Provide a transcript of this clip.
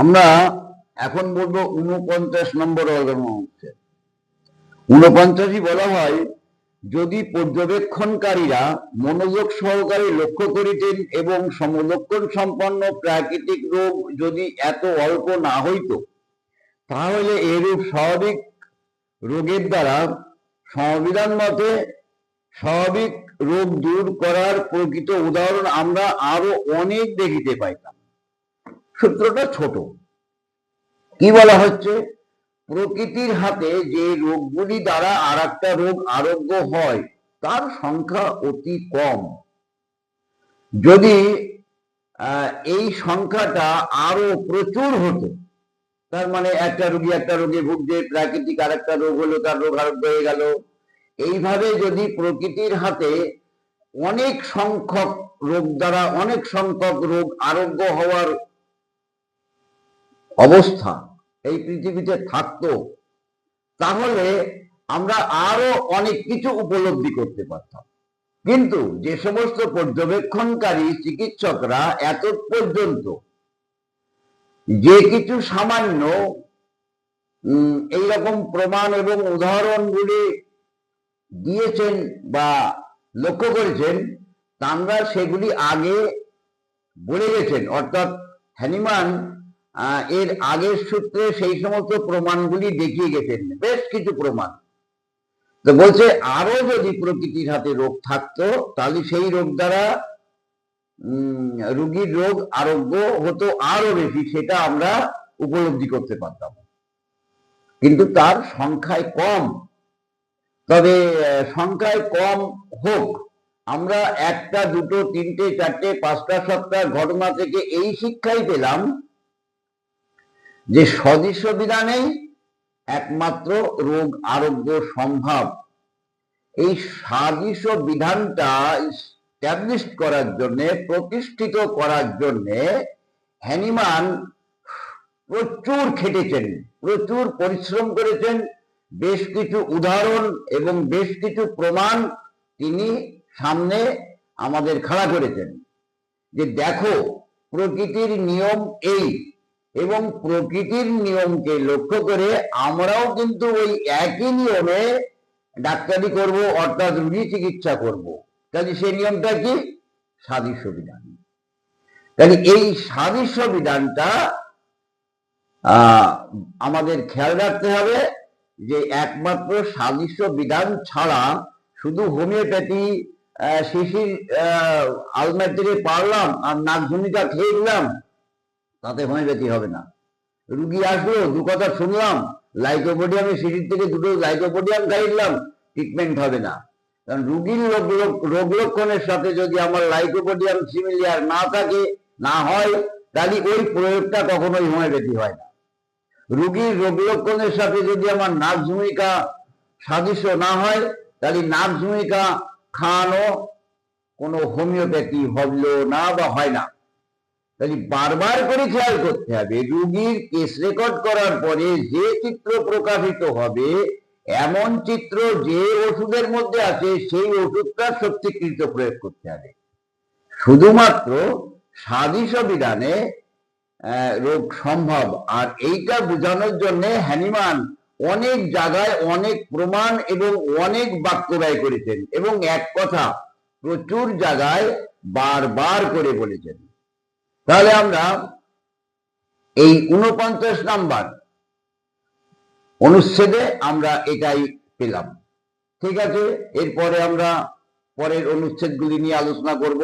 আমরা এখন বলব উনপঞ্চাশ নম্বর অর্গান হচ্ছে উনপঞ্চাশই বলা হয়, যদি পর্যবেক্ষণকারীরা মনোযোগ সহকারে লক্ষ্য করিতেন এবং সমলক্ষণ সম্পন্ন প্রাকৃতিক রোগ যদি এত অল্প না হইত, তাহলে এরূপ স্বাভাবিক রোগের দ্বারা সংবিধান মতে স্বাভাবিক রোগ দূর করার প্রকৃত উদাহরণ আমরা আরও অনেক দেখিতে পাইতাম। সূত্রটা ছোট। কি বলা হচ্ছে? প্রকৃতির হাতে যে রোগগুলি দ্বারা আর একটা রোগ আরোগ্য হয়, তার সংখ্যা অতি কম। যদি এই সংখ্যাটা আরও প্রচুর হতো, তার মানে একটা রোগী একটা রোগে ভুগছে, প্রাকৃতিক আর একটা রোগ হলো, তার রোগ আরোগ্য হয়ে গেল। এইভাবে যদি প্রকৃতির হাতে অনেক সংখ্যক রোগ দ্বারা, অনেক সংখ্যক রোগ আরোগ্য হওয়ার অবস্থা এই পৃথিবীতে থাকতো, তাহলে আমরা আরও অনেক কিছু উপলব্ধি করতে পারতাম। কিন্তু যে সমস্ত পর্যবেক্ষণকারী চিকিৎসকরা এত পর্যন্ত যে কিছু সামান্য এইরকম প্রমাণ এবং উদাহরণগুলি দিয়েছেন বা লক্ষ্য করেছেন তারা সেগুলি আগে বলে গেছেন। অর্থাৎ হ্যানিমান এর আগের সূত্রে সেই সমস্ত প্রমাণগুলি দেখিয়ে গেছেন। বেশ কিছু প্রমাণ। তো বলছে, আরও যদি প্রকৃতির হাতে রোগ থাকতো, তাহলে সেই রোগ দ্বারা রোগীর রোগ আরোগ্য হতো আরও বেশি, সেটা আমরা উপলব্ধি করতে পারতাম। কিন্তু তার সংখ্যায় কম। তবে সংখ্যায় কম হোক, আমরা একটা, দুটো, তিনটে, চারটে, পাঁচটা, সাতটা ঘটনা থেকে এই শিক্ষাই পেলাম যে সদৃশ্য বিধানেই একমাত্র রোগ আরোগ্য সম্ভব। এই সাদৃশ্য বিধানটা স্ট্যাবলিশ করার জন্য, প্রতিষ্ঠিত করার জন্য হ্যানিমান প্রচুর খেটেছেন, প্রচুর পরিশ্রম করেছেন। বেশ কিছু উদাহরণ এবং বেশ কিছু প্রমাণ তিনি সামনে আমাদের খাড়া করেছেন। যে দেখো, প্রকৃতির নিয়ম এই এবং প্রকৃতির নিয়মকে লক্ষ্য করে আমরাও কিন্তু ওই একই নিয়মে ডাক্তারি করব, অর্থাৎ রুগী চিকিৎসা করব। কাজে সেই নিয়মটা কি? সাদৃশ্য বিধান। কাজে এই সাদৃশ্য বিধানটা আমাদের খেয়াল রাখতে হবে যে একমাত্র সাদৃশ্য বিধান ছাড়া শুধু হোমিওপ্যাথি শিশির আলমার থেকে পারলাম আর নাক খেয়ে দিলাম তাতে হোমিওপ্যাথি হবে না। রুগী আসলো, দু কথা শুনলাম লাইকোপোডিয়ামে শিশির থেকে দুটো লাইকোপোডিয়াম খাইলাম ট্রিটমেন্ট হবে না। কারণ রুগীর রোগ লক্ষণের সাথে যদি আমার লাইকোপোডিয়াম সিমিলিয়ার না থাকে, না হয়, তাহলে ওই প্রয়োগটা কখনোই হোমিওপ্যাথি হয় না। রুগীর রোগ লক্ষণের সাথে যদি আমার নাক ভূমিকা সাদৃশ্য না হয়, তাহলে নাক ভূমিকা খাওয়ানো কোনো হোমিওপ্যাথি হলো না বা হয় না। তাহলে বারবার করে খেয়াল করতে হবে, রুগীর কেস রেকর্ড করার পরে যে চিত্র প্রকাশিত হবে, এমন চিত্র যে ওষুধের মধ্যে আছে, সেই ওষুধটা সত্যিকৃত প্রয়োগ করতে হবে। শুধুমাত্র সাদৃশ্য বিধানে রোগ সম্ভব, আর এইটা বোঝানোর জন্য হ্যানিমান অনেক জায়গায় অনেক প্রমাণ এবং অনেক বাক্য ব্যয় করেছেন, এবং এক কথা, প্রচুর জায়গায় বারবার করে বলেছেন। তাহলে আমরা এই উনপঞ্চাশ নাম্বার অনুচ্ছেদে আমরা এটাই পেলাম। ঠিক আছে? এরপরে আমরা পরের অনুচ্ছেদগুলি নিয়ে আলোচনা করব।